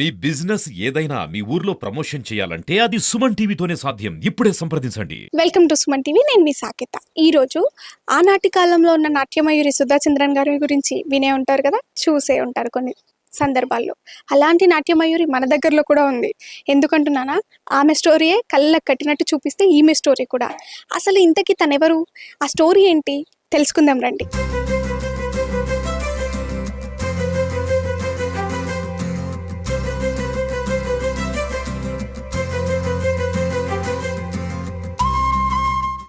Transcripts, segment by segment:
మీ business ఏదైనా మీ ఊర్లో promotion చేయాలంటే అది సుమన్ టీవీతోనే సాధ్యం. ఇప్పుడే సంప్రదించండి. Welcome to Suman TV. నేను మీ సాకేత. రోజు ఆనాటి కాలంలో ఉన్న నాట్యమయూరి సుధాచంద్రన్ గారి గురించి వినే ఉంటారు కదా? చూసే ఉంటారు కొన్ని సందర్భాల్లో. అలాంటి నాట్యమయూరి మన దగ్గరలో కూడా ఉంది. ఎందుకంటున్నానా? ఆమె స్టోరీయే కళ్ళకు కట్టినట్టు చూపిస్తే ఈమె స్టోరీ కూడా. అసలు ఇంతకీ తనెవరు? ఆ స్టోరీ ఏంటి? తెలుసుకుందాం రండి.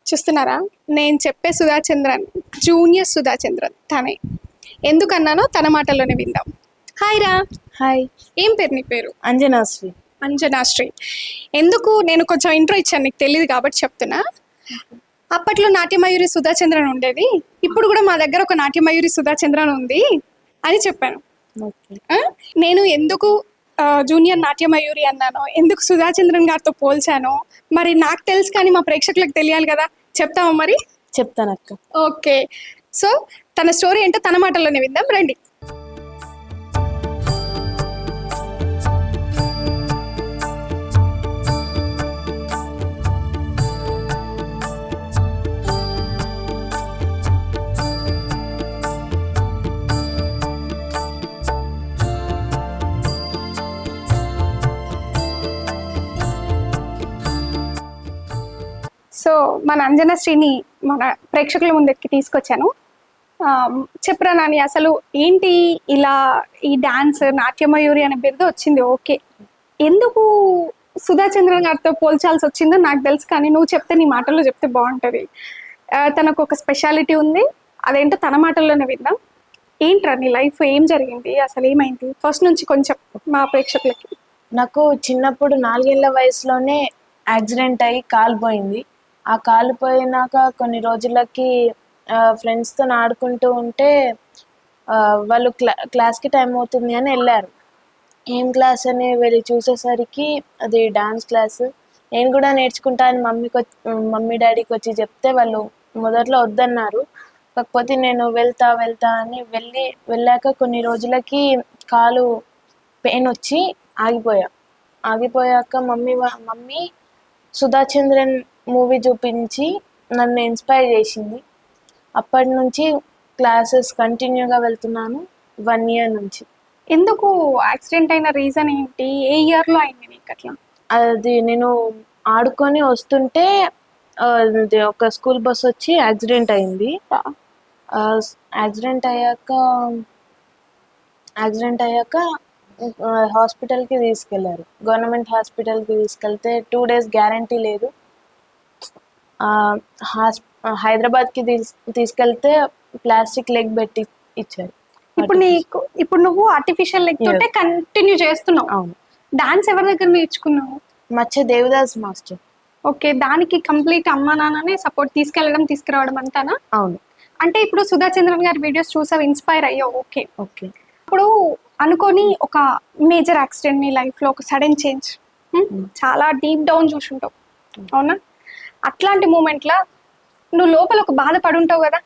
చూస్తున్నారా? నేను చెప్పే సుధాచంద్రన్ జూనియర్ సుధాచంద్రన్ తనే. ఎందుకన్నానో తన మాటల్లోనే విందాం. హాయ్ రా. హాయ్ ఏం పేరు నీ పేరు? అంజనాశ్రీ అంజనాశ్రీ ఎందుకు? నేను కొంచెం ఇంట్రో ఇచ్చాను నీకు తెలియదు కాబట్టి చెప్తున్నా. అప్పట్లో నాట్యమయూరి సుధాచంద్రన్ ఉండేది. ఇప్పుడు కూడా మా దగ్గర ఒక నాట్యమయూరి సుధాచంద్రన్ ఉంది అని చెప్పాను? నేను ఎందుకు జూనియర్ నాట్యమయూరి అన్నానో ఎందుకు సుధాచంద్రన్ గారితో పోల్చానో మరి నాకు తెలుసు కానీ మా ప్రేక్షకులకు తెలియాలి కదా. చెప్తావా మరి? చెప్తానక్క. ఓకే. సో తన స్టోరీ ఏంటో తన మాటల్లోనే విందాం. రండి. సో మన అంజనశ్రీని మన ప్రేక్షకుల ముందరికి తీసుకొచ్చాను. చెప్పరా నాని అసలు ఏంటి ఇలా ఈ డాన్స్ నాట్యమయూరి అనే బిరుదు వచ్చింది? ఓకే. ఎందుకు సుధా చంద్రన్ గారితో పోల్చాల్సి వచ్చిందో నాకు తెలుసు కానీ నువ్వు చెప్తే నీ మాటల్లో చెప్తే బాగుంటుంది. తనకు ఒక స్పెషాలిటీ ఉంది. అదేంటో తన మాటల్లోనే విందాం. ఏంట్రా నీ లైఫ్? ఏం జరిగింది? అసలు ఏమైంది? ఫస్ట్ నుంచి కొంచెం మా ప్రేక్షకులకి. నాకు చిన్నప్పుడు నాలుగేళ్ళ వయసులోనే యాక్సిడెంట్ అయ్యి కాలిపోయింది ఆ కాలిపోయినాక కొన్ని రోజులకి ఫ్రెండ్స్తో ఆడుకుంటూ ఉంటే వాళ్ళు క్లా క్లాస్కి టైం అవుతుంది అని వెళ్ళారు. ఏం క్లాస్ అని వెళ్ళి చూసేసరికి అది డాన్స్ క్లాస్ నేను కూడా నేర్చుకుంటా అని మమ్మీకి మమ్మీ డాడీకి వచ్చి చెప్తే వాళ్ళు మొదట్లో వద్దన్నారు. కాకపోతే నేను వెళ్తా వెళ్తా అని వెళ్ళి వెళ్ళాక కొన్ని రోజులకి కాలు పెయిన్ వచ్చి ఆగిపోయా. ఆగిపోయాక మమ్మీ మమ్మీ సుధాచంద్రన్ మూవీ చూపించి నన్ను ఇన్స్పైర్ చేసింది. అప్పటి నుంచి క్లాసెస్ కంటిన్యూగా వెళ్తున్నాను వన్ ఇయర్ నుంచి. ఎందుకు యాక్సిడెంట్ అయిన రీజన్ ఏంటి? ఏ ఇయర్లో అయింది నీకు అట్లా? అది నేను ఆడుకొని వస్తుంటే ఒక స్కూల్ బస్ వచ్చి యాక్సిడెంట్ అయింది. యాక్సిడెంట్ అయ్యాక యాక్సిడెంట్ అయ్యాక హాస్పిటల్కి తీసుకెళ్ళారు. గవర్నమెంట్ హాస్పిటల్కి తీసుకెళ్తే టూ డేస్ గ్యారంటీ లేదు. హాస్ హైదరాబాద్కి తీస్ తీసుకెళ్తే ప్లాస్టిక్ లెగ్ పెట్టి ఇచ్చారు. ఇప్పుడు నీకు ఇప్పుడు నువ్వు ఆర్టిఫిషియల్ లెగ్ తోటే. కంటిన్యూ చేస్తున్నావు. అవును. డాన్స్ ఎవరి దగ్గర నేర్చుకున్నావు? మచ్చ దేవదాస్ మాస్టర్. ఓకే దానికి కంప్లీట్ అమ్మా నాన్ననే సపోర్ట్ తీసుకెళ్ళడం తీసుకురావడం అంతానా? అవును. అంటే ఇప్పుడు సుధాచంద్రన్ గారి వీడియోస్ చూసావు ఇన్స్పైర్ అయ్యావు ఓకే. ఓకే. ఇప్పుడు అనుకొని ఒక మేజర్ యాక్సిడెంట్ నీ లైఫ్లో ఒక సడన్ చేంజ్ చాలా డీప్ డౌన్ చూసుంటావు. అవునా? అట్లాంటి మూమెంట్లో నువ్వు లోపల ఒక బాధ పడుంటావు కదా?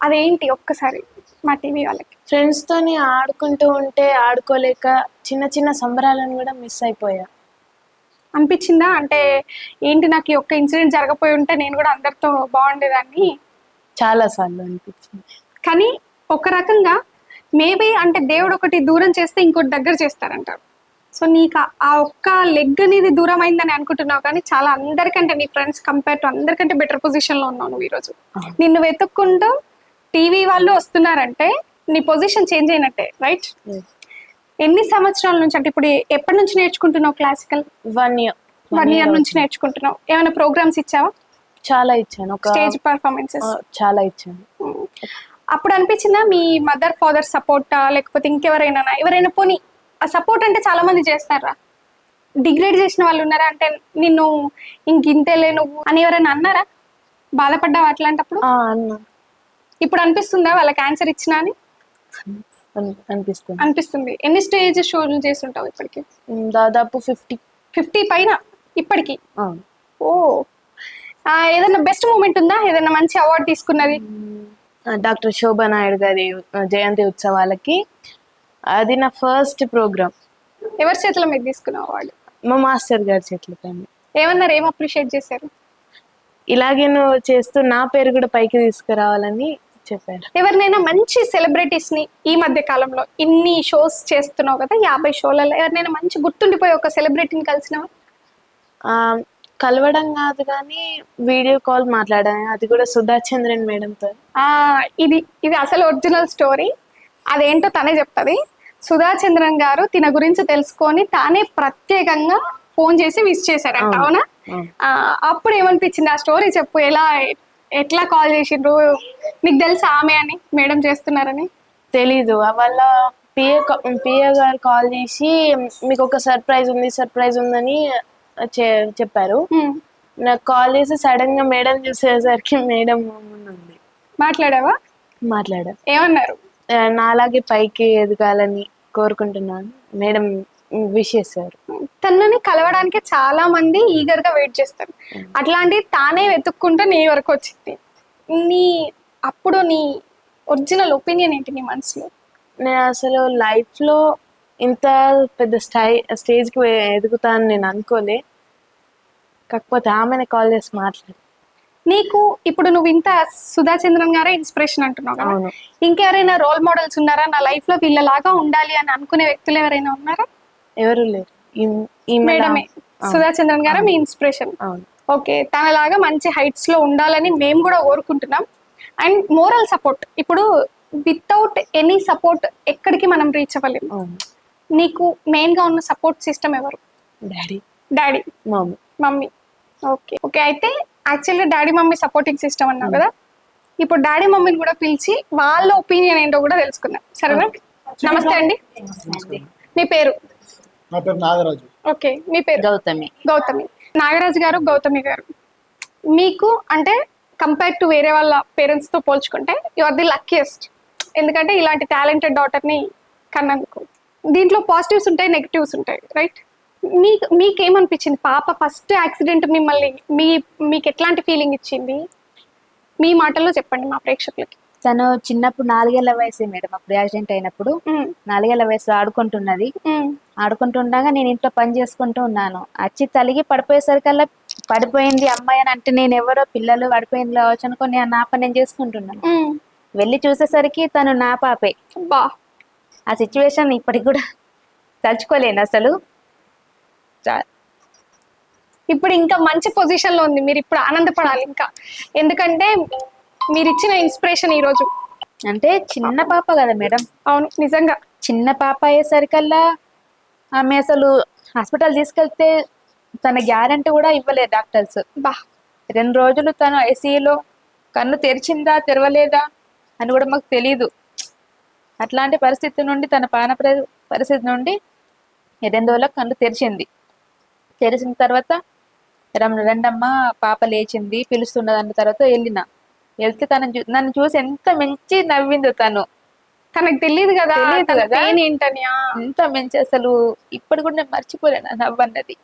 అదేంటి ఒక్కసారి మా టీవీ వాళ్ళకి? ఫ్రెండ్స్తోని ఆడుకుంటూ ఉంటే ఆడుకోలేక చిన్న చిన్న సంబరాలను కూడా మిస్ అయిపోయా. అనిపించిందా? అంటే ఏంటి నాకు ఈ ఒక్క ఇన్సిడెంట్ జరగపోయి ఉంటే నేను కూడా అందరితో బాగుండేదాన్ని? చాలా సార్లు అనిపించింది. కానీ ఒక రకంగా మేబీ అంటే దేవుడు ఒకటి దూరం చేస్తే ఇంకోటి దగ్గర చేస్తారంటారు. సో నీకు ఆ- ఒక్క లెగ్ అనేది దూరం అయిందని అనుకుంటున్నావు కానీ చాలా అందరికంటే నీ ఫ్రెండ్స్ కంపేర్ టు అందరికంటే బెటర్ పొజిషన్లో ఉన్నావు నువ్వు ఈరోజు. నిన్ను వెతుక్కుంటూ టీవీ వాళ్ళు వస్తున్నారంటే నీ పొజిషన్ చేంజ్ అయినట్టే రైట్ ఎన్ని సంవత్సరాల నుంచి అంటే ఇప్పుడు ఎప్పటి నుంచి నేర్చుకుంటున్నావు classical one year one year నుంచి నేర్చుకుంటున్నావు. ఏమైనా ప్రోగ్రామ్స్ ఇచ్చావా? చాలా ఇచ్చాను. ఒక స్టేజ్ పర్ఫార్మెన్సెస్ చాలా ఇచ్చాను. అప్పుడు అనిపించిందా మీ మదర్ ఫాదర్ సపోర్టా లేకపోతే ఇంకెవరైనా ఎవరైనా పోనీ ఆ సపోర్ట్ అంటే చాలా మంది చేస్తారా? డిగ్రేడ్ చేసిన వాళ్ళు ఉన్నారా? అంటే నిన్ను ఇంక ఇంతేలే నువ్వు అని ఎవరైనా అన్నారా? బాధపడ్డావా అట్లాంటప్పుడు? అన్న. ఇప్పుడు అనిపిస్తుందా వాళ్ళకి ఆన్సర్ ఇచ్చినా అని? అన్- అనిపిస్తుంది. అనిపిస్తుంది. ఎన్ని స్టేజ్ షోలు చేస్తుంటావు ఇప్పటికి? ఉమ్, దాదాపు ఫిఫ్టీ ఫిఫ్టీ పైన ఇప్పటికి? ఓ. ఏదైనా బెస్ట్ మూమెంట్ ఉందా? ఏదైనా మంచి అవార్డు తీసుకున్నది? డాక్టర్ శోభా నాయుడు గారి జయంతి ఉత్సవాలకి అది నా ఫస్ట్ ప్రోగ్రామ్ ఎవరి చేతిలో మీద తీసుకున్నావు అవార్డు మా మాస్టర్ గారి పైన. ఏమన్నారు? ఏం అప్రిషియేట్ చేశారు? ఇలాగే నువ్వు చేస్తూ నా పేరు కూడా పైకి తీసుకురావాలని చెప్పారు. ఎవరినైనా మంచి సెలబ్రిటీస్ని ఈ మధ్య కాలంలో ఇన్ని షోస్ చేస్తున్నావు కదా యాభై షోలలో ఎవరినైనా మంచి గుర్తుండిపోయి ఒక సెలబ్రిటీని కలిసినావా? ఆ, కలవడం కాదు కానీ వీడియో కాల్ మాట్లాడాను అది కూడా సుధా చంద్రన్ మేడంతో. ఆ ఇది ఇది అసలు ఒరిజినల్ స్టోరీ అదేంటో తనే చెప్తుంది. సుధా చంద్రన్ గారు తిన గురించి తెలుసుకొని తానే ప్రత్యేకంగా ఫోన్ చేసి విష్ చేశారంట అవును. అప్పుడు ఏమనిపించింది ఆ స్టోరీ చెప్పు? ఎలా ఎట్లా కాల్ చేసిండ్రు? నీకు తెలుసా ఆమె అని మేడం చేస్తున్నారని? తెలీదు. వాళ్ళ పిఏ పిఏ గారు కాల్ చేసి మీకు ఒక సర్ప్రైజ్ ఉంది సర్ప్రైజ్ ఉందని చెప్పారు. నాకు కాల్ చేసి సడన్గా మేడం చూసేసరికి మేడం ఉంది. మాట్లాడావా? మాట్లాడారు ఏమన్నారు? నాలాగే పైకి ఎదగాలని కోరుకుంటున్నాను. మేడం విష్ చేశారు తనని కలవడానికి చాలా మంది ఈగర్గా వెయిట్ చేస్తారు. అట్లాంటి తానే వెతుక్కుంటూ నీ వరకు వచ్చింది. నీ అప్పుడు నీ ఒరిజినల్ ఒపీనియన్ ఏంటి నీ మనసులో? నేను అసలు లైఫ్లో ఇంత పెద్ద స్టై స్టేజ్కి ఎదుగుతానని నేను అనుకోలే. కాకపోతే ఆమెనే కాల్ చేసి మాట్లాడు నీకు ఇప్పుడు నువ్వు ఇంత సుధా చంద్రన్ గారే ఇన్స్పిరేషన్ అంటున్నావు కదా. ఇంకెవరైనా రోల్ మోడల్స్ ఉన్నారా? నా లైఫ్లో వీళ్ళలాగా ఉండాలి అని అనుకునే వ్యక్తులు ఎవరైనా ఉన్నారా? ఎవరు లేరు. మేడమే. సుధా చంద్రన్ గారే మీ ఇన్స్పిరేషన్ ఓకే. తనలాగా మంచి హైట్స్లో ఉండాలని మేము కూడా కోరుకుంటున్నాం. అండ్ మోరల్ సపోర్ట్ ఇప్పుడు వితౌట్ ఎనీ సపోర్ట్ ఎక్కడికి మనం రీచ్ అవ్వలేము. నీకు మెయిన్గా ఉన్న సపోర్ట్ సిస్టమ్ ఎవరు? Daddy daddy mummy mummy okay okay అయితే యాక్చువల్గా డాడీ మమ్మీ సపోర్టింగ్ సిస్టమ్ అన్నావు కదా. ఇప్పుడు డాడీ మమ్మీని కూడా పిలిచి వాళ్ళ ఒపీనియన్ ఏంటో కూడా తెలుసుకుందాం. సరేనా? నమస్తే అండి. మీ పేరు? నా పేరు నాగరాజు. ఓకే. మీ పేరు? గౌతమి. గౌతమి. నాగరాజు గారు గౌతమి గారు. మీకు అంటే కంపేర్ టు వేరే వాళ్ళ పేరెంట్స్తో పోల్చుకుంటే యు ఆర్ ది లక్కీయెస్ట్ ఎందుకంటే ఇలాంటి టాలెంటెడ్ డాటర్ని కన్నందుకు. దీంట్లో పాజిటివ్స్ ఉంటాయి నెగిటివ్స్ ఉంటాయి రైట్ మీకు మీకేమనిపించింది? పాప ఫస్ట్ యాక్సిడెంట్ మిమ్మల్ని మీ మీకు ఎట్లాంటి ఫీలింగ్ ఇచ్చింది? మీ మాటల్లో చెప్పండి మా ప్రేక్షకులకి. తను చిన్నప్పుడు నాలుగేళ్ళ వయసే మేడం. అప్పుడు యాక్సిడెంట్ అయినప్పుడు నాలుగేళ్ళ వయసులో ఆడుకుంటున్నది. ఆడుకుంటుండగా నేను ఇంట్లో పని చేసుకుంటూ ఉన్నాను. వచ్చి తలిగి పడిపోయేసరికల్లా పడిపోయింది అమ్మాయి అని అంటే నేను ఎవరో పిల్లలు పడిపోయింది కావచ్చు అనుకొని నా పని నేను చేసుకుంటున్నాను. వెళ్ళి చూసేసరికి తను నా పాపే. బా ఆ సిచ్యువేషన్ ఇప్పటికి కూడా తలుచుకోలేను అసలు. ఇప్పుడు ఇంకా మంచి పొజిషన్లో ఉంది. మీరు ఇప్పుడు ఆనందపడాలి ఇంకా. ఎందుకంటే మీరు ఇచ్చిన ఇన్స్పిరేషన్ ఈ రోజు అంటే చిన్న పాప కదా మేడం. అవును నిజంగా. చిన్న పాప అయ్యేసరికల్లా ఆమె అసలు హాస్పిటల్ తీసుకెళ్తే తన గ్యారంటీ కూడా ఇవ్వలేదు డాక్టర్స్. బా. రెండు రోజులు తను ఐసీయూలో కన్ను తెరిచిందా తెరవలేదా అని కూడా మాకు తెలీదు. అట్లాంటి పరిస్థితి నుండి తన పాన ప్ర- పరిస్థితి నుండి రెండు రోజులకు కన్ను తెరిచింది. తెరిచిన తర్వాత రమ్ రెండమ్మ పాప లేచింది పిలుస్తున్నది అన్న తర్వాత వెళ్ళిన. వెళ్తే తను నన్ను చూసి ఎంత మంచి నవ్విందో తను. తనకు తెలియదు కదా కదా. pain ఏంటని ఆ. ఎంత మంచి అసలు ఇప్పుడు కూడా నేను మర్చిపోలేను ఆ నవ్వు అన్నది.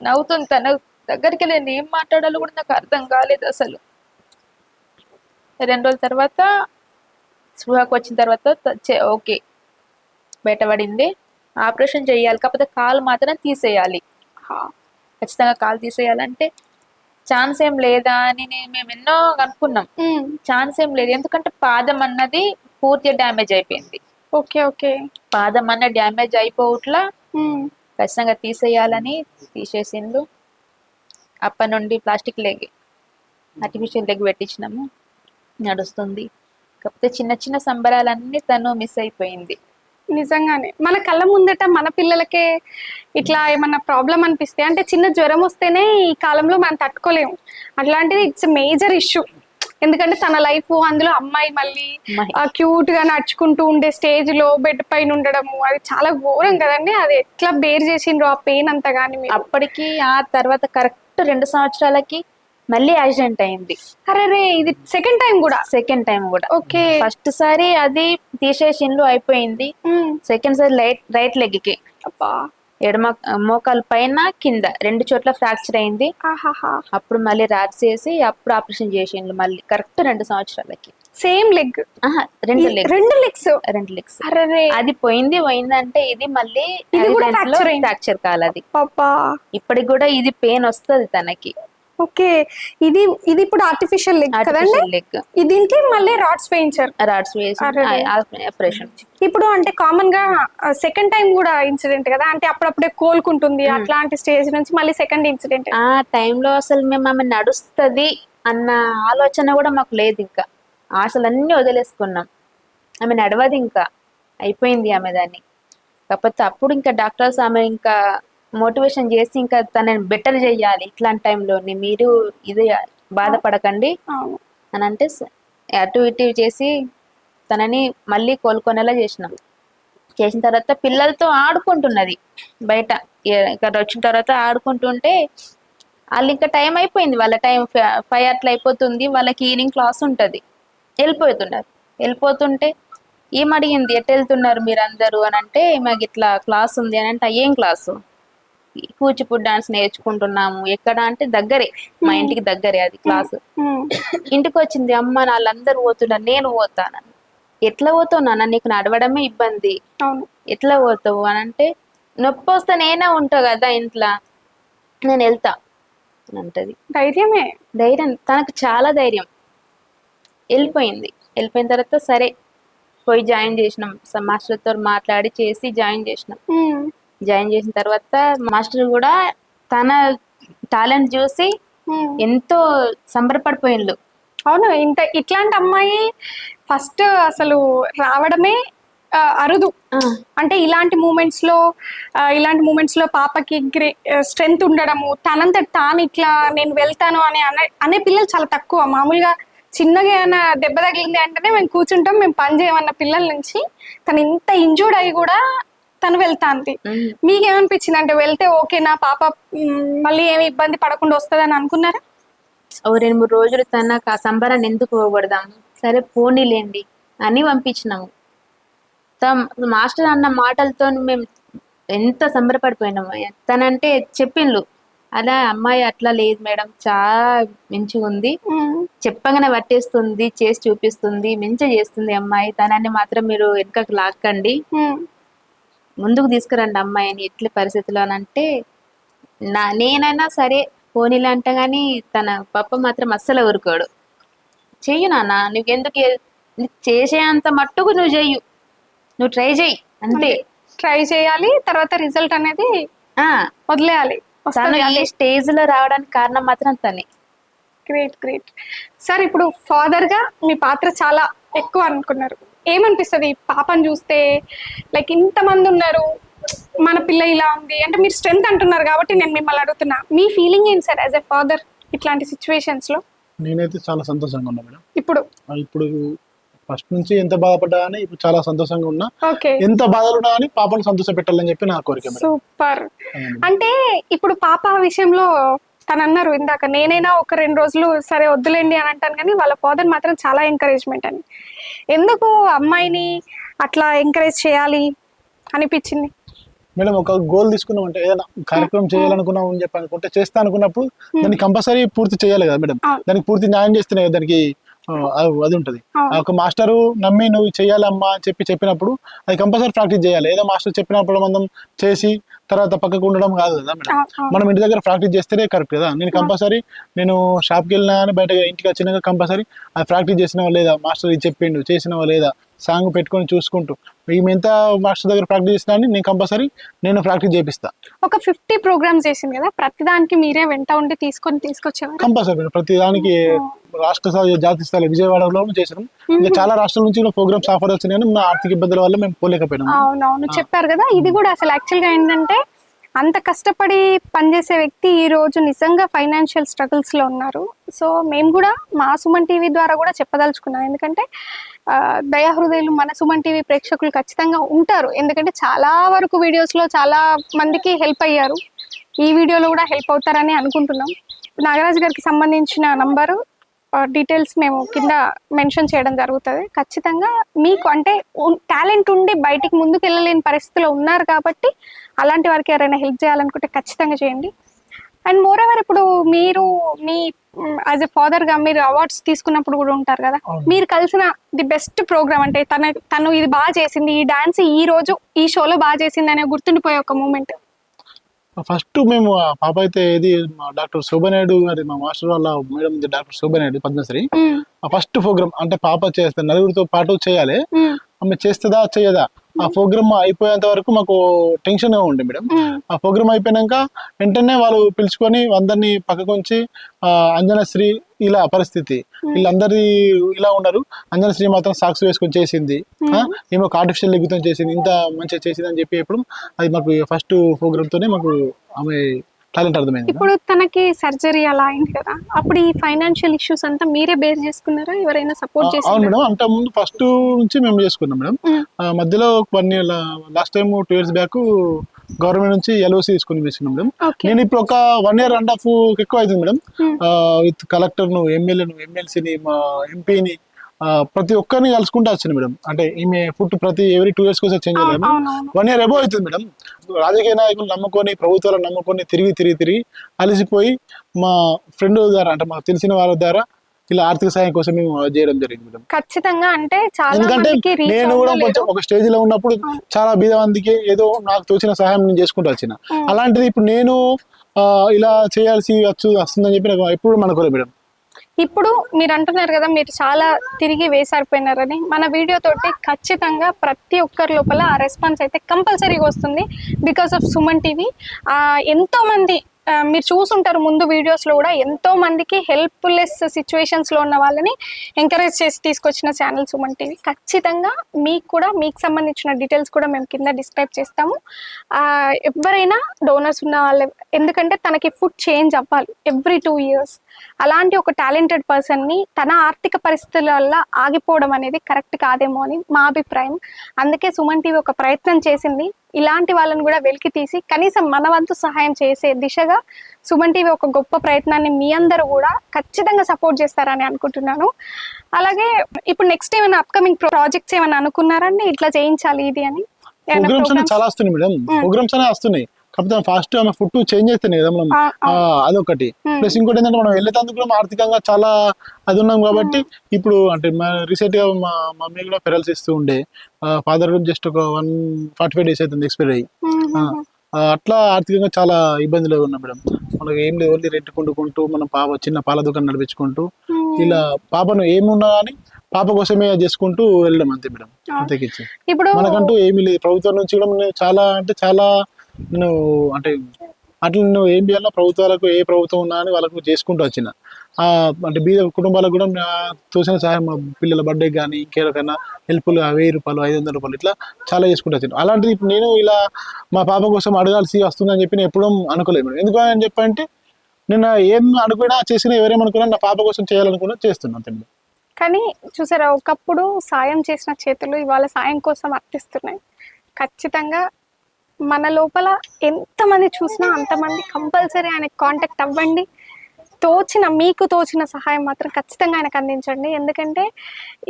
నవ్వుతుంది తన. దగ్గరికి నేను ఏం మాట్లాడాలో కూడా నాకు అర్థం కాలేదు అసలు. రెండు రోజుల తర్వాత స్పృహకు వచ్చిన తర్వాత ఓకే. బయటపడింది. ఆపరేషన్ చేయాలి కాకపోతే కాలు మాత్రం తీసేయాలి. ఖచ్చితంగా కాలు తీసేయాలంటే ఛాన్స్ ఏం లేదా అని మేము ఎన్నో అనుకున్నాం. ఛాన్స్ ఏం లేదు. ఎందుకంటే పాదం అన్నది పూర్తిగా డ్యామేజ్ అయిపోయింది. Okay okay. పాదం అన్న డ్యామేజ్ అయిపోవట్లా ఖచ్చితంగా తీసేయాలని తీసేసిండ్రు అప్పటి నుండి ప్లాస్టిక్ లెగ్ ఆర్టిఫిషియల్ లెగ్ పెట్టించినాము. నడుస్తుంది. కాకపోతే చిన్న చిన్న సంబరాలన్నీ తను మిస్ అయిపోయింది. నిజంగానే. మన కళ్ళ ముందట మన పిల్లలకే ఇట్లా ఏమన్నా ప్రాబ్లం అనిపిస్తే అంటే చిన్న జ్వరం వస్తేనే ఈ కాలంలో మనం తట్టుకోలేము అట్లాంటిది ఇట్స్ మేజర్ ఇష్యూ. ఎందుకంటే తన లైఫ్ అందులో అమ్మాయి మళ్ళీ. క్యూట్గా నడుచుకుంటూ ఉండే స్టేజ్లో బెడ్ పైన ఉండడము అది చాలా ఘోరం కదండి. అది ఎట్లా బేర్ చేసిండ్రు ఆ పెయిన్ అంతా కానీ అప్పటికి ఆ తర్వాత కరెక్ట్ రెండు సంవత్సరాలకి మళ్ళీ యాక్సిడెంట్ అయింది. అరే రే ఇది సెకండ్ టైం కూడా? సెకండ్ టైం కూడా. ఓకే. ఫస్ట్ సారి అది తీసేసిండ్రు అయిపోయింది. సెకండ్ సారి రైట్ రైట్ లెగ్కి. ఎడమ మోకాలు పైన కింద రెండు చోట్ల ఫ్రాక్చర్ అయింది. అప్పుడు మళ్ళీ రాడ్ చేసి అప్పుడు ఆపరేషన్ చేసిండ్రు మళ్ళీ. కరెక్ట్ రెండు సంవత్సరాలకి. సేమ్ లెగ్ రెండు లెగ్ రెండు లెగ్స్ రెండు లెగ్స్ అది పోయింది పోయిందంటే ఇది మళ్ళీ. ఫ్రాక్చర్ కాలది. పాపా ఇప్పటికి కూడా ఇది పెయిన్ వస్తుంది తనకి. ఓకే. ఇది ఇది ఇప్పుడు ఆర్టిఫిషియల్ లెగ్ కదండి? లెగ్ ఇది దీనికి మళ్ళీ రాడ్స్ వేయించారు. రాడ్స్. ఆపరేషన్ ఇప్పుడు అంటే కామన్గా సెకండ్ టైం కూడా ఇన్సిడెంట్ కదా? అంటే అప్పుడప్పుడే కోలుకుంటుంది అట్లాంటి స్టేజ్ నుంచి మళ్ళీ సెకండ్ ఇన్సిడెంట్ ఆ టైంలో అసలు మేము ఆమె నడుస్తుంది అన్న ఆలోచన కూడా మాకు లేదు ఇంకా. ఆశలు అన్నీ వదిలేసుకున్నాం. ఆమె నడవదు ఇంకా. అయిపోయింది ఆమె దాన్ని. కాకపోతే అప్పుడు ఇంకా డాక్టర్స్ ఆమె ఇంకా మోటివేషన్ చేసి ఇంకా తనని బెటర్ చెయ్యాలి ఇట్లాంటి టైంలోని మీరు ఇది బాధపడకండి అని అంటే అటు ఇటు చేసి తనని మళ్ళీ కోలుకునేలా చేసినాం. చేసిన తర్వాత పిల్లలతో ఆడుకుంటున్నది బయట. ఇక్కడ వచ్చిన తర్వాత ఆడుకుంటుంటే వాళ్ళు ఇంకా టైం అయిపోయింది. వాళ్ళ టైం ఫైవ్ అట్లా అయిపోతుంది. వాళ్ళకి ఈవినింగ్ క్లాస్ ఉంటుంది. వెళ్ళిపోతున్నారు వెళ్ళిపోతుంటే ఏం అడిగింది? ఎటు వెళ్తున్నారు మీరందరూ అని అంటే మాకు ఇట్లా క్లాస్ ఉంది అని అంటే ఏం క్లాసు? కూచిపూడి డాన్స్ నేర్చుకుంటున్నాము. ఎక్కడ అంటే దగ్గరే మా ఇంటికి దగ్గరే అది క్లాసు. ఉమ్. ఇంటికి వచ్చింది అమ్మ వాళ్ళందరూ పోతున్నారు నేను పోతానని ఎట్లా పోతావు నాన్న? నీకు నడవడమే ఇబ్బంది. ఎట్లా పోతావు? అని అంటే నొప్పి వస్తే నేనే ఉంటా కదా ఇంట్లో. నేను వెళ్తా అని అంటది. ధైర్యమే. ధైర్యం తనకు చాలా ధైర్యం. వెళ్ళిపోయింది. వెళ్ళిపోయిన తర్వాత సరే పోయి జాయిన్ చేసినాం. మాస్టర్తో మాట్లాడి చేసి జాయిన్ చేసినాం. జాయిన్ చేసిన తర్వాత మాస్టర్ కూడా తన టాలెంట్ చూసి. ఎంతో సంబరపడిపోయిండు. అవును ఇంత ఇట్లాంటి అమ్మాయి ఫస్ట్ అసలు రావడమే అరుదు. అంటే ఇలాంటి మూమెంట్స్లో ఇలాంటి మూమెంట్స్లో పాపకి స్ట్రెంగ్త్ ఉండడము తనంత తాను ఇట్లా నేను వెళ్తాను అని అనే అనే పిల్లలు చాలా తక్కువ. మామూలుగా చిన్నగా ఏమైనా దెబ్బ తగిలింది అంటేనే మేము కూర్చుంటాం మేము పని చేయమన్న పిల్లల నుంచి తను ఇంత ఇంజూర్డ్ అయి కూడా తను వెళ్తాంది. మీకేమనిపించింది అంటే వెళ్తే ఓకే నా పాప మళ్ళీ ఏమి ఇబ్బంది పడకుండా వస్తుందని అనుకున్నారా? ఓ రెండు మూడు రోజులు తనకు ఆ సంబరాన్ని ఎందుకు పోగొడదాం సరే పోనీలేండి అని పంపించినాము. మాస్టర్ అన్న మాటలతో మేము ఎంత సంబరపడిపోయినాము తనంటే చెప్పిండ్లు అలా అమ్మాయి అట్లా లేదు మేడం చాలా మంచిగా ఉంది. చెప్పగానే పట్టేస్తుంది చేసి చూపిస్తుంది మంచిగా చేస్తుంది అమ్మాయి తనని మాత్రం మీరు వెనుకకు లాక్కండి. ముందుకు తీసుకురండి అమ్మాయిని ఎట్ల అంటే నా నేనైనా సరే పోనీలు అంట కానీ తన పప్ప మాత్రం అస్సలు ఊరుకోడు. చెయ్యి నాన్న నీకెందుకు ఏ- నీకు చేసే అంత మట్టుకు నువ్వు చెయ్యు. నువ్వు ట్రై చెయ్యి అంతే. ట్రై చేయాలి తర్వాత రిజల్ట్ అనేది వదిలేయాలి. తను ఈ స్టేజ్లో రావడానికి కారణం మాత్రం తనే. Great great. సార్ ఇప్పుడు ఫాదర్గా మీ పాత్ర చాలా ఎక్కువ అనుకున్నారు. ఏమనిపిస్తుంది? పాపని చూస్తే లైక్ ఇంతమంది ఉన్నారు మన పిల్ల ఇలా ఉంది అంటే మీరు స్ట్రెంత్ అంటున్నారు కాబట్టి నేను మిమ్మల్ని అడుగుతున్నా. మీ ఫీలింగ్ ఏంటి సార్ యాజ్ ఎ ఫాదర్ ఇట్లాంటి సిచ్యువేషన్స్లో? నేనైతే చాలా సంతోషంగా ఉన్నా మేడం. ఇప్పుడు? ఇప్పుడు ఫస్ట్ నుంచి ఎంత బాధపడ్డా కానీ ఇప్పుడు చాలా సంతోషంగా ఉన్నా. ఓకే. ఎంత బాధలు ఉన్నా కానీ పాపను సంతోష పెట్టాలని చెప్పి నా కోరిక సూపర్. అంటే ఇప్పుడు పాప విషయంలో తను అన్నారు ఇందాక నేనైనా ఒక రెండు రోజులు సరే వద్దులేండి అని అంటాను కానీ వాళ్ళ ఫాదర్ మాత్రం చాలా ఎంకరేజ్మెంట్ అని. ఎందుకు అమ్మాయిని అట్లా ఎంకరేజ్ చేయాలి అనిపించింది? మేడం ఒక గోల్ తీసుకున్నాం అంటే ఏదైనా కార్యక్రమం చేయాలనుకున్నాం అని చెప్పి అనుకుంటే చేస్తా అనుకున్నప్పుడు దాన్ని కంపల్సరీ పూర్తి చేయాలి కదా మేడం. దానికి పూర్తి న్యాయం చేస్తేనే కదా దానికి అది- ఉంటుంది. ఒక మాస్టరు నమ్మి నువ్వు చేయాలమ్మా అని చెప్పి చెప్పినప్పుడు అది కంపల్సరీ ప్రాక్టీస్ చేయాలి. ఏదో మాస్టర్ చెప్పినప్పుడు మనం చేసి తర్వాత పక్కకు ఉండడం కాదు కదా మేడం. మనం ఇంటి దగ్గర ప్రాక్టీస్ చేస్తేనే కరెక్ట్ కదా? నేను కంపల్సరీ నేను షాప్కి వెళ్ళినా కానీ బయట ఇంటికి వచ్చినాక కంపల్సరీ అది ప్రాక్టీస్ చేసినవా లేదా? మాస్టర్ ఇది చెప్పిండు చేసినవా లేదా? సాంగ్ పెట్టుకొని చూసుకుంటూ. ఈమె ఎంత మాస్టర్ దగ్గర ప్రాక్టీస్ చేసినా అని నేను కంపల్సరీ నేను ప్రాక్టీస్ చేపిస్తా. ఒక ఫిఫ్టీ ప్రోగ్రామ్స్ చేసింది కదా ప్రతి దానికి మీరే వెంట ఉండి తీసుకొని తీసుకొచ్చేవారు? కంపల్సరీ ప్రతి దానికి రాష్ట్ర స్థాయి జాతీయ స్థాయి విజయవాడలో చేసినాం ఇంకా చాలా రాష్ట్రాల నుంచి ప్రోగ్రామ్స్ ఆఫర్ వచ్చినాయి మా ఆర్థిక ఇబ్బందుల వల్ల మేము పోలేకపోయినాం అవునవును చెప్పారు కదా ఇది కూడా అసలు యాక్చువల్గా ఏంటంటే అంత కష్టపడి పనిచేసే వ్యక్తి ఈ రోజు నిజంగా ఫైనాన్షియల్ స్ట్రగుల్స్లో ఉన్నారు. సో మేము కూడా మా సుమన్ టీవీ ద్వారా కూడా చెప్పదలుచుకున్నాం. ఎందుకంటే దయాహృదయులు మన సుమన్ టీవీ ప్రేక్షకులు ఖచ్చితంగా ఉంటారు. ఎందుకంటే చాలా వరకు వీడియోస్లో చాలా మందికి హెల్ప్ అయ్యారు. ఈ వీడియోలో కూడా హెల్ప్ అవుతారని అనుకుంటున్నాం. నాగరాజు గారికి సంబంధించిన నంబరు డీటెయిల్స్ మేము కింద మెన్షన్ చేయడం జరుగుతుంది. ఖచ్చితంగా మీకు అంటే టాలెంట్ ఉండి బయటికి ముందుకు వెళ్ళలేని పరిస్థితిలో ఉన్నారు కాబట్టి అలాంటి వారికి ఎవరైనా హెల్ప్ చేయాలనుకుంటే ఖచ్చితంగా చేయండి. అండ్ మోర్ ఎవర్ ఇప్పుడు మీరు మీ యాజ్ ఎ ఫాదర్గా మీరు అవార్డ్స్ తీసుకున్నప్పుడు కూడా ఉంటారు కదా. మీరు కలిసిన ది బెస్ట్ ప్రోగ్రామ్ అంటే తన తను ఇది బాగా చేసింది ఈ డాన్స్ ఈ రోజు ఈ షోలో బాగా చేసింది అనే గుర్తుండిపోయే ఒక మూమెంట్ ఫస్ట్ మేము పాప అయితే ఇది మా డాక్టర్ శోభనాయుడు గారి మా మాస్టర్ వాళ్ళ madam doctor Shobha Naidu Padma Shri. First program అంటే పాప చేస్తే నలుగురితో పాటు చేయాలి. ఆమె చేస్తుందా చేయదా? ఆ ప్రోగ్రామ్ అయిపోయేంత వరకు మాకు టెన్షన్గా ఉండే మేడం. ఆ. ప్రోగ్రామ్ అయిపోయినాక వెంటనే వాళ్ళు పిలుచుకొని అందరినీ పక్కకు ఉంచి ఆ, అంజనశ్రీ ఇలా పరిస్థితి. వీళ్ళందరి ఇలా ఉన్నారు. అంజనశ్రీ మాత్రం సాక్స్ వేసుకొని చేసింది. ఈమె ఒక ఆర్టిఫిషియల్ ఎగ్గుతో చేసింది. ఇంత మంచిగా చేసింది అని చెప్పి ఎప్పుడు అది మాకు ఫస్ట్ ప్రోగ్రామ్ తోనే మాకు ఆమె టాలెంట్ అర్థమైంది. ఇప్పుడు తనకి సర్జరీ అలా అయింది కదా అప్పుడు ఈ ఫైనాన్షియల్ ఇష్యూస్ అంతా మీరే బేర్ చేసుకున్నారా? ఎవరైనా సపోర్ట్ అవును చేసి మేడం అంత ముందు ఫస్ట్ నుంచి మేము చేసుకున్నాం మేడం. మధ్యలో one year last time two years back government నుంచి ఎల్ఓసి తీసుకుని వేసుకున్నాం మేడం. నేను ఇప్పుడు ఒక వన్ ఇయర్ అండ్ హాఫ్ ఎక్కువ అవుతుంది మేడం. విత్ కలెక్టర్ను ఎమ్మెల్యేను ఎమ్మెల్సీని మా ఎంపీని ప్రతి ఒక్కరిని కలుసుకుంటూ వచ్చింది మేడం. అంటే ఈమె ఫుడ్ ప్రతి ఎవరీ టూ ఇయర్స్ కోసం చేంజ్ అయ్యాము వన్ ఇయర్ ఎబో అవుతుంది మేడం. రాజకీయ నాయకులు నమ్ముకొని ప్రభుత్వాలను నమ్ముకొని తిరిగి తిరిగి తిరిగి అలసిపోయి మా ఫ్రెండ్ ద్వారా అంటే మాకు తెలిసిన వాళ్ళ ద్వారా ఇలా ఆర్థిక సాయం కోసం మేము చేయడం జరిగింది మేడం. ఖచ్చితంగా అంటే ఎందుకంటే నేను కూడా కొంచెం ఒక స్టేజ్లో ఉన్నప్పుడు చాలా బీద మందికి ఏదో నాకు తోచిన సహాయం నేను చేసుకుంటూ వచ్చిన. అలాంటిది ఇప్పుడు నేను ఇలా చేయాల్సి వచ్చు వస్తుందని చెప్పి నాకు ఎప్పుడు మనకోలేదు మేడం. ఇప్పుడు మీరు అంటున్నారు కదా మీరు చాలా తిరిగి వేసారిపోయినారని. మన వీడియో తోటి ఖచ్చితంగా ప్రతి ఒక్కరి లోపల ఆ రెస్పాన్స్ అయితే కంపల్సరీగా వస్తుంది. Because of Suman TV. ఎంతోమంది మీరు చూసుంటారు ముందు వీడియోస్లో కూడా ఎంతో మందికి హెల్ప్లెస్ సిచ్యువేషన్స్లో ఉన్న వాళ్ళని ఎంకరేజ్ చేసి తీసుకొచ్చిన ఛానల్ సుమన్ టీవీ. ఖచ్చితంగా మీకు కూడా మీకు సంబంధించిన డీటెయిల్స్ కూడా మేము కింద డిస్క్రైబ్ చేస్తాము. ఎవరైనా డోనర్స్ ఉన్న వాళ్ళు ఎందుకంటే తనకి ఫుడ్ చేంజ్ అవ్వాలి ఎవ్రీ టూ ఇయర్స్ అలాంటి ఒక టాలెంటెడ్ పర్సన్ని తన ఆర్థిక పరిస్థితుల వల్ల ఆగిపోవడం అనేది కరెక్ట్ కాదేమో అని మా అభిప్రాయం. అందుకే సుమన్ టీవీ ఒక ప్రయత్నం చేసింది. ఇలాంటి వాళ్ళని కూడా వెలికి తీసి కనీసం మన వంతు సహాయం చేసే దిశగా సుమన్ టీవీ ఒక గొప్ప ప్రయత్నాన్ని మీ అందరూ కూడా ఖచ్చితంగా సపోర్ట్ చేస్తారని అనుకుంటున్నాను. అలాగే ఇప్పుడు నెక్స్ట్ ఏమైనా అప్కమింగ్ ప్రాజెక్ట్స్ ఏమైనా అనుకున్నారండి? ఇట్లా చేయించాలి ఇది అని? చాలా వస్తున్నాయి మేడం. ప్రోగ్రామ్స్ అనేవి వస్తున్నాయి. కాకపోతే ఫస్ట్ ఆమె ఫుడ్ చేంజ్ చేస్తున్నాయి కదా మనం. అదొకటి. ప్లస్ ఇంకోటి ఏంటంటే మనం వెళ్ళేటందుకు కూడా ఆర్థికంగా చాలా అది ఉన్నాం కాబట్టి ఇప్పుడు అంటే రీసెంట్గా మా మమ్మీ కూడా పెరల్స్ ఇస్తూ ఉండే. ఫాదర్ కూడా జస్ట్ ఒక వన్ ఫార్టీ ఫైవ్ డేస్ అవుతుంది ఎక్స్పైర్ అయ్యి. అట్లా ఆర్థికంగా చాలా ఇబ్బందులు ఉన్నాం మేడం. మనకి ఏం లేదు ఓన్లీ రెంట్ కొండుకుంటూ మనం పాప చిన్న పాల దుకాణం నడిపించుకుంటూ. ఇలా పాపను ఏమున్నా కానీ పాప కోసమే చేసుకుంటూ వెళ్ళడం అంతే మేడం. అంతకిచ్చి ఇప్పుడు మనకంటూ ఏమీ లేదు. ప్రభుత్వం నుంచి కూడా చాలా అంటే చాలా నేను అంటే అట్లా నువ్వు ఏం చేయాలో ప్రభుత్వాలకు ఏ ప్రభుత్వం ఉన్నా అని వాళ్ళకు చేసుకుంటూ వచ్చిన. అంటే బీద కుటుంబాలకు కూడా చూసిన సహాయం మా పిల్లల బర్త్డే కానీ ఇంకేదైనా హెల్ప్లు వెయ్యి రూపాయలు ఐదు వందల రూపాయలు ఇట్లా చాలా చేసుకుంటూ వచ్చిన. అలాంటిది ఇప్పుడు నేను ఇలా మా పాప కోసం అడగాల్సి వస్తుందని చెప్పి నేను ఎప్పుడూ అనుకోలేదు ఎందుకు అని చెప్పంటే నేను ఏం అనుకున్నా చేసినా ఎవరేమనుకున్నా నా పాప కోసం చేయాలనుకున్నా చేస్తున్నాను అంతే కానీ చూసారా ఒకప్పుడు సాయం చేసిన చేతులు ఇవాళ సాయం కోసం అర్థిస్తున్నాయి ఖచ్చితంగా మన లోపల ఎంతమంది చూసినా అంతమంది కంపల్సరీ ఆయనకి కాంటాక్ట్ అవ్వండి. తోచిన మీకు తోచిన సహాయం మాత్రం ఖచ్చితంగా ఆయనకు అందించండి. ఎందుకంటే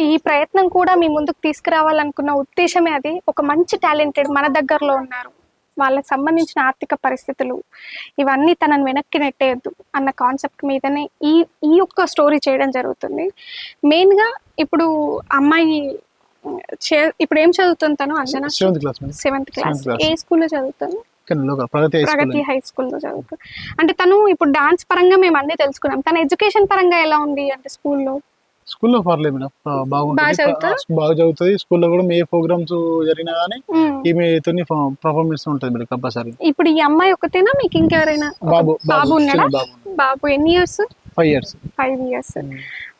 ఈ ప్రయత్నం కూడా మీ ముందుకు తీసుకురావాలనుకున్న ఉద్దేశమే అది. ఒక మంచి టాలెంటెడ్ మన దగ్గరలో ఉన్నారు. వాళ్ళకి సంబంధించిన ఆర్థిక పరిస్థితులు ఇవన్నీ తనను వెనక్కి నెట్టేయద్దు అన్న కాన్సెప్ట్ మీదనే ఈ ఈ యొక్క స్టోరీ చేయడం జరుగుతుంది. మెయిన్గా ఇప్పుడు అమ్మాయి ఇప్పుడు ఏం చదువుతుంది తను? Anjana seventh class seventh class. ఏ స్కూల్లో లోకల్ ప్రగతి హై స్కూల్లో చదువుతుంది అంటే తను ఇప్పుడు డాన్స్ పరంగా మేము అన్నీ తెలుసుకున్నాం. తన ఎడ్యుకేషన్ పరంగా ఎలా ఉంది అంటే స్కూల్లో? స్కూల్లో పర్లేదు మేడం. బాగుంటుంది. బాగా చదువుతుంది. స్కూల్లో కూడా ఏ ప్రోగ్రామ్స్ జరిగినా కానీ ఈమెతో పర్ఫార్మెన్స్ ఉంటుంది మేడం కంపల్సరీ. ఇప్పుడు ఈ అమ్మాయి ఒకతేనా మీకు ఇంకెవరైనా? బాబు బాబు ఉన్నాడా? బాబు ఎన్ని years? Five years five years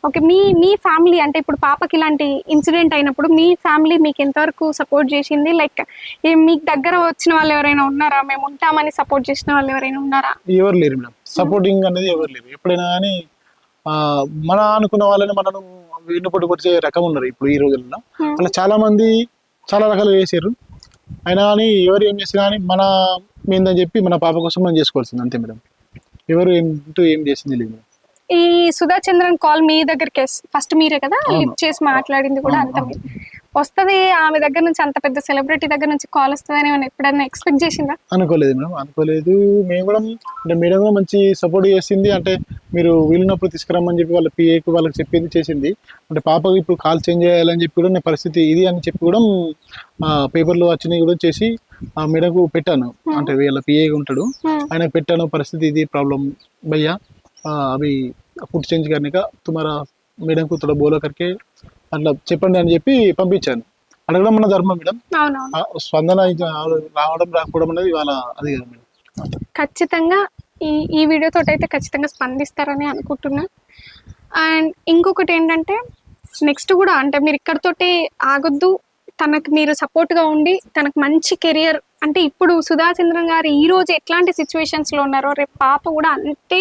okay మీ మీ ఫ్యామిలీ అంటే ఇప్పుడు పాపకి ఇలాంటి ఇన్సిడెంట్ అయినప్పుడు మీ ఫ్యామిలీ మీకు ఎంతవరకు సపోర్ట్ చేసింది? లైక్ మీకు దగ్గర వచ్చిన వాళ్ళు ఎవరైనా ఉన్నారా? మేము ఉంటామని సపోర్ట్ చేసిన వాళ్ళు ఎవరైనా ఉన్నారా? ఎవరు లేరు మేడం. సపోర్టింగ్ అనేది ఎవరు లేరు. ఎప్పుడైనా కానీ మన అనుకున్న వాళ్ళని మనను వెన్నుపొట్టు కొట్టే రకం ఉన్నారు ఇప్పుడు ఈ రోజుల్లో. Hmm. అలా చాలా మంది చాలా రకాలుగా చేశారు. అయినా కానీ ఎవరు ఏం చేసినా కానీ మన ఏందని చెప్పి మన పాప కోసం మనం చేసుకోవాల్సింది. అంతే మేడం. ఎవరు ఏం ఏం చేసింది లేదు మేడం. ఈ సుధా చంద్రన్ కాల్ మీ దగ్గరికి ఫస్ట్ మీరే కదా. లిఫ్ట్ చేసి మాట్లాడింది కూడా అంత వస్తుంది ఆమె దగ్గర నుంచి అంత పెద్ద సెలబ్రిటీ దగ్గర నుంచి కాల్ వస్తుందని ఏమైనా ఎప్పుడైనా ఎక్స్పెక్ట్ చేసిందా? అనుకోలేదు మేడం అనుకోలేదు. మేము కూడా అంటే మేడం కూడా మంచి సపోర్ట్ చేసింది. అంటే మీరు వీలున్నప్పుడు తీసుకురమ్మని చెప్పి వాళ్ళ పిఏకి వాళ్ళకి చెప్పింది చేసింది. అంటే పాపకి ఇప్పుడు కాల్ చేంజ్ చేయాలని చెప్పి కూడా నేను పరిస్థితి ఇది అని చెప్పి కూడా పేపర్లో వచ్చినవి కూడా చేసి ఆ మేడంకు పెట్టాను. అంటే వీళ్ళ పిఏ ఉంటాడు. Hmm. ఆయన పెట్టాను పరిస్థితి ఇది ప్రాబ్లం భయ్యా అవి ఫుడ్ చేంజ్ కానీ తుమారా మేడం కు తోడా బోలో కరికే అట్లా చెప్పండి అని చెప్పి పంపించాను. అడగడం మన ధర్మం మేడం. స్పందన రావడం రాకపోవడం అనేది వాళ్ళ అది కదా మేడం. ఖచ్చితంగా ఈ ఈ వీడియోతో అయితే ఖచ్చితంగా స్పందిస్తారని అనుకుంటున్నా. అండ్ ఇంకొకటి ఏంటంటే నెక్స్ట్ కూడా అంటే మీరు ఇక్కడితోటి ఆగొద్దు. తనకు మీరు సపోర్ట్గా ఉండి తనకు మంచి కెరియర్ అంటే ఇప్పుడు సుధా చంద్రన్ గారు ఈ రోజు ఎట్లాంటి సిచ్యువేషన్స్లో ఉన్నారో రేపు పాప కూడా అంతే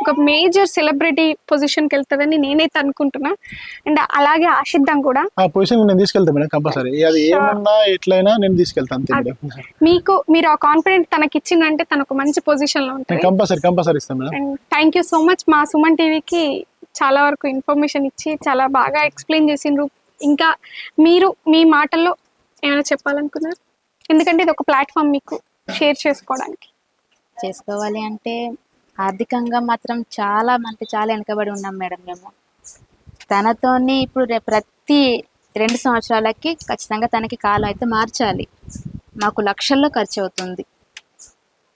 ఒక మేజర్ సెలబ్రిటీ పొజిషన్కి వెళ్తుందని నేనైతే అనుకుంటున్నా అండ్ అలాగే ఆశిద్దాం కూడా. ఆ పొజిషన్ నేను తీసుకెళ్తాను మేడం కంపల్సరీ. అది ఏమన్నా ఎట్లయినా నేను తీసుకెళ్తాను మీకు మీరు ఆ కాన్ఫిడెంట్ తనకి ఇచ్చిందంటే తనకు మంచి పొజిషన్లో నేను ఉంటుంది. కంపల్సరీ కంపల్సరీ ఇస్తాను madam. And thank you so much మా సుమన్ టీవీకి చాలా వరకు ఇన్ఫర్మేషన్ ఇచ్చి చాలా బాగా ఎక్స్ప్లెయిన్ చేసిండ్రు. ఇంకా మీరు మీ మాటల్లో ఏమైనా చెప్పాలనుకున్నారు? ఎందుకంటే ఇది ఒక ప్లాట్ఫామ్ మీకు షేర్ చేసుకోవడానికి. చేసుకోవాలి అంటే ఆర్థికంగా మాత్రం చాలా అంటే చాలా వెనకబడి ఉన్నాం మేడం మేము. తనతోని ఇప్పుడు ప్రతి రెండు సంవత్సరాలకి ఖచ్చితంగా తనకి కాలం అయితే మార్చాలి. మాకు లక్షల్లో ఖర్చు అవుతుంది.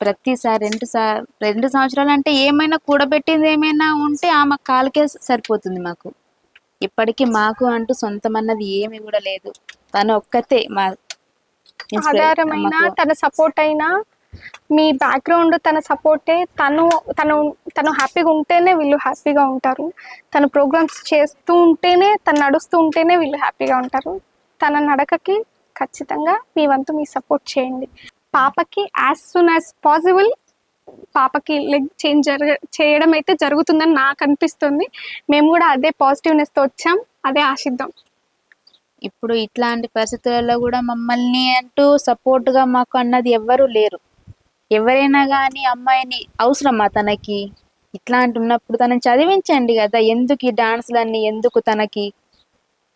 ప్రతిసారి రెండు సా రెండు సంవత్సరాలు అంటే ఏమైనా కూడబెట్టింది ఏమైనా ఉంటే ఆమె కాలుకే సరిపోతుంది మాకు. ఇప్పటికీ మాకు అంటూ సొంతం అన్నది ఏమీ కూడా లేదు. తను ఒక్కతే మా ఆధారమైన తన సపోర్ట్ అయినా మీ బ్యాక్గ్రౌండ్ తన సపోర్టే తను తను తను హ్యాపీగా ఉంటేనే వీళ్ళు హ్యాపీగా ఉంటారు. తను ప్రోగ్రామ్స్ చేస్తూ ఉంటేనే తను నడుస్తూ ఉంటేనే వీళ్ళు హ్యాపీగా ఉంటారు. తన నడకకి ఖచ్చితంగా మీ వంతు మీ సపోర్ట్ చేయండి. పాపకి యాజ్ సూన్ యాజ్ పాసిబుల్ పాపకి లెగ్ చేంజ్ జరగ చేయడం అయితే జరుగుతుందని నాకు అనిపిస్తుంది. మేము కూడా అదే పాజిటివ్నెస్తో వచ్చాం అదే ఆశిద్దాం. ఇప్పుడు ఇట్లాంటి పరిస్థితులలో కూడా మమ్మల్ని అంటూ సపోర్ట్గా గా మాకు అన్నది ఎవ్వరూ లేరు. ఎవరైనా కానీ అమ్మాయిని అవసరమా తనకి? ఇట్లాంటి ఉన్నప్పుడు తనని చదివించండి కదా ఎందుకు ఈ డాన్స్లన్నీ ఎందుకు తనకి?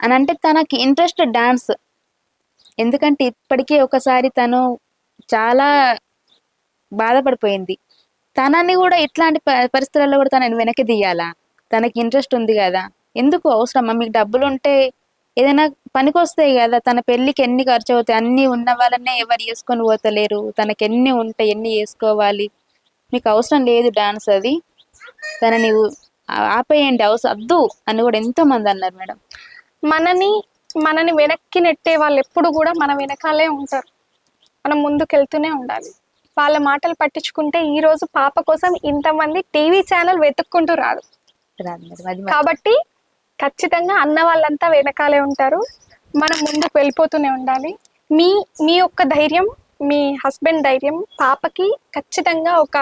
అని అంటే తనకి ఇంట్రెస్ట్ డాన్స్. ఎందుకంటే ఇప్పటికే ఒకసారి తను చాలా బాధపడిపోయింది. తనని కూడా ఇట్లాంటి ప- పరిస్థితులలో కూడా తనని వెనక్కి తీయాలా తనకి ఇంట్రెస్ట్ ఉంది కదా ఎందుకు అవసరమా? మీకు డబ్బులు ఉంటే ఏదైనా పనికి వస్తాయి కదా తన పెళ్ళికి ఎన్ని ఖర్చు అవుతాయి అన్ని ఉన్న వాళ్ళనే ఎవరు చేసుకొని పోతలేరు. తనకి ఎన్ని ఉంటాయి ఎన్ని చేసుకోవాలి. మీకు అవసరం లేదు డాన్స్ అది. తనని ఆపేయండి అవసరం వద్దు అని కూడా ఎంతో మంది అన్నారు మేడం. మనని మనని వెనక్కి నెట్టే వాళ్ళు ఎప్పుడు కూడా మన వెనకాలే ఉంటారు. మనం ముందుకెళ్తూనే ఉండాలి. వాళ్ళ మాటలు పట్టించుకుంటే ఈ రోజు పాప కోసం ఇంతమంది టీవీ ఛానల్ వెతుక్కుంటూ రాదు. రాదు మేడం అది మరి. కాబట్టి ఖచ్చితంగా అన్న వాళ్ళంతా వెనకాలే ఉంటారు. మనం ముందుకు వెళ్ళిపోతూనే ఉండాలి. మీ మీ యొక్క ధైర్యం మీ హస్బెండ్ ధైర్యం పాపకి ఖచ్చితంగా ఒక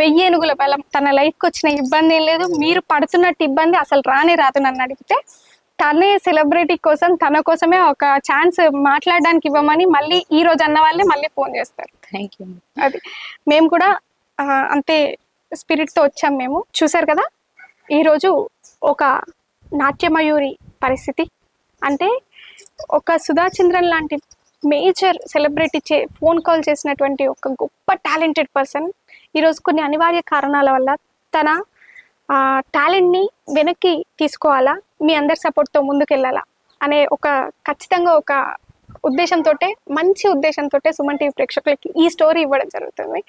వెయ్యి ఏనుగుల బలం. తన లైఫ్కి వచ్చిన ఇబ్బంది ఏం లేదు. మీరు పడుతున్నట్టు ఇబ్బంది అసలు రానే రాదు నన్ను అడిగితే. తనే సెలబ్రిటీ కోసం తన కోసమే ఒక ఛాన్స్ మాట్లాడడానికి ఇవ్వమని మళ్ళీ ఈ రోజు అన్న వాళ్ళే మళ్ళీ ఫోన్ చేస్తారు. థ్యాంక్ యూ అది. మేము కూడా అంతే స్పిరిట్తో వచ్చాం మేము. చూసారు కదా? ఈరోజు ఒక నాట్యమయూరి పరిస్థితి. అంటే ఒక సుధా చంద్రన్ లాంటి మేజర్ సెలబ్రిటీ చే ఫోన్ కాల్ చేసినటువంటి ఒక గొప్ప టాలెంటెడ్ పర్సన్. ఈరోజు కొన్ని అనివార్య కారణాల వల్ల తన టాలెంట్ని వెనక్కి తీసుకోవాలా మీ అందరి సపోర్ట్తో ముందుకెళ్ళాలా అనే ఒక ఖచ్చితంగా ఒక ఉద్దేశంతో మంచి ఉద్దేశంతో సుమన్ టీవీ ప్రేక్షకులకి ఈ స్టోరీ ఇవ్వడం జరుగుతుంది.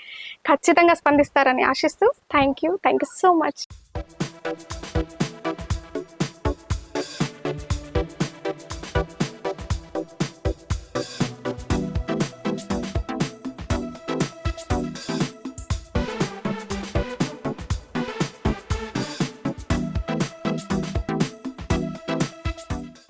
ఖచ్చితంగా స్పందిస్తారని ఆశిస్తూ thank you. Thank you so much.